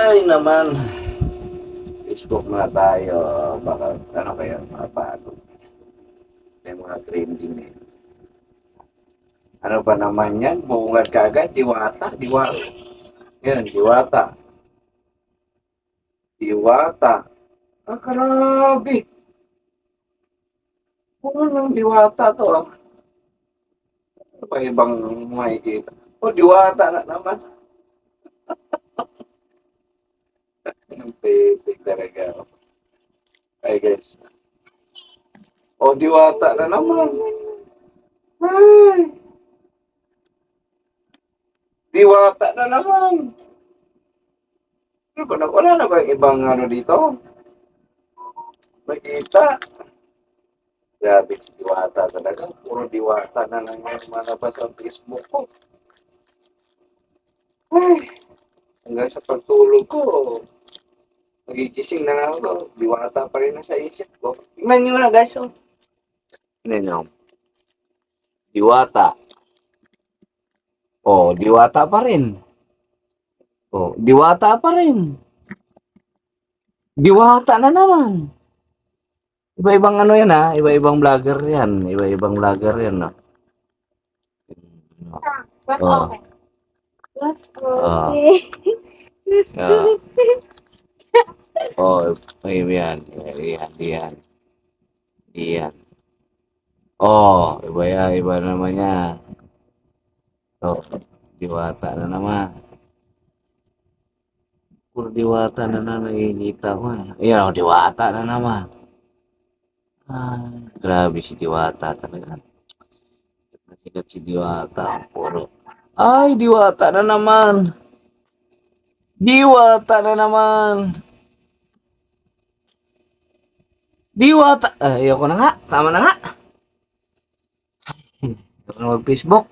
Ay naman. Facebook na tayo. Baka ano kaya mapagod. May mga trending eh. Ano ba naman yan? Bungad kagad. Diwata. Diwata. Yan, diwata. Diwata. Ah, grabe. Ano nang diwata to ah? Ano ba ibang makikita? O, diwata na naman. Ang pepe talaga. Ay guys. O, diwata na naman. Ay. Diwata na naman. Ano ba na? Wala na ba ibang ano dito? Makita. Grabe si Diwata talaga. Puro Diwata na lang yung malabas sa Facebook ko. Ay. Hanggang sa pagtulog ko, nagigising na lang ako. Diwata pa rin nasa isip ko. Tingnan nyo na guys. Oh. Tingnan nyo. Diwata. Oh, diwata pa rin. Oh, diwata pa rin. Diwata na naman. Iba-ibang ano yan ha, iba-ibang vlogger yan, iba-ibang vlogger yan no. Mas Oh. okay. Mas Ah. okay. Mas Ah. okay. Oh, ay yan, yan, yan. Yan. Oh, iba yan, iba naman yan. Oh, diwata na naman. Puro diwata na na nakikita ko. eh. Ayan, oh, diwata na naman. Ay, grabe si diwata talaga. Sikat si diwata. Puro. Ay, diwata na naman. Diwata na naman. Diwata. Ah, ayoko na nga. Tama na nga. Ayoko na mag-Facebook.